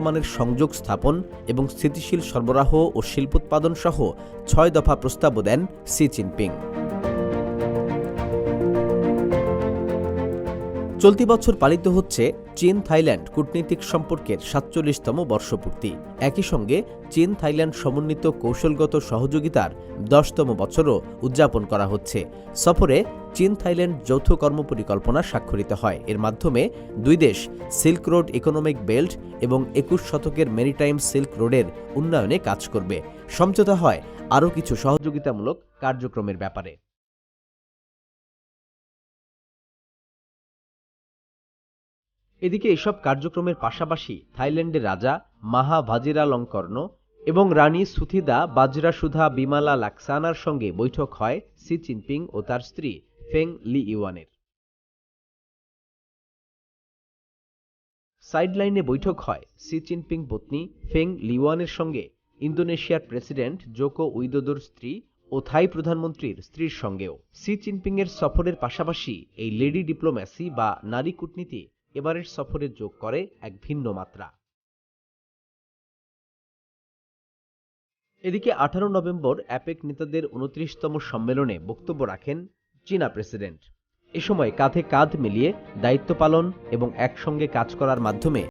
মানের সংযোগ স্থাপন এবং স্থিতিশীল সরবরাহ ও শিল্পোৎপাদন সহ ছয় দফা প্রস্তাবও দেন সি জিনপিং। চলতি বছর পালিত হচ্ছে চীন থাইল্যান্ড কূটনৈতিক সম্পর্কের সাতচল্লিশতম বর্ষপূর্তি। একই সঙ্গে চীন থাইল্যান্ড সমন্বিত কৌশলগত সহযোগিতার দশতম বছরও উদযাপন করা হচ্ছে। সফরে চীন থাইল্যান্ড যৌথ কর্মপরিকল্পনা স্বাক্ষরিত হয়। এর মাধ্যমে দুই দেশ সিল্ক রোড ইকোনমিক বেল্ট এবং একুশ শতকের মেরিটাইম সিল্ক রোডের উন্নয়নে কাজ করবে। সমঝোতা হয় আরও কিছু সহযোগিতামূলক কার্যক্রমের ব্যাপারে। এদিকে এসব কার্যক্রমের পাশাপাশি থাইল্যান্ডের রাজা মাহা ভাজিরালঙ্কর্ণ এবং রানী সুথিদা বাজরাসুধা বিমালা লাক্সানার সঙ্গে বৈঠক হয় সি জিনপিং ও তার স্ত্রী ফেং লি ইওয়ানের সাইডলাইনে বৈঠক হয় সি জিনপিং পত্নী ফেং লিওয়ানের সঙ্গে ইন্দোনেশিয়ার প্রেসিডেন্ট জোকো উইদোদোর স্ত্রী ও থাই প্রধানমন্ত্রীর স্ত্রীর সঙ্গেও। সি জিনপিং এর সফরের পাশাপাশি এই লেডি ডিপ্লোম্যাসি বা নারী কূটনীতি এবারের সফরে যোগ করে এক ভিন্ন মাত্রা। এদিকে আঠারো নভেম্বর অ্যাপেক নেতাদের উনত্রিশতম সম্মেলনে বক্তব্য রাখেন চীনা প্রেসিডেন্ট। এ সময় কাঁধে কাঁধ মিলিয়ে দায়িত্ব পালন এবং একসঙ্গে কাজ করার মাধ্যমে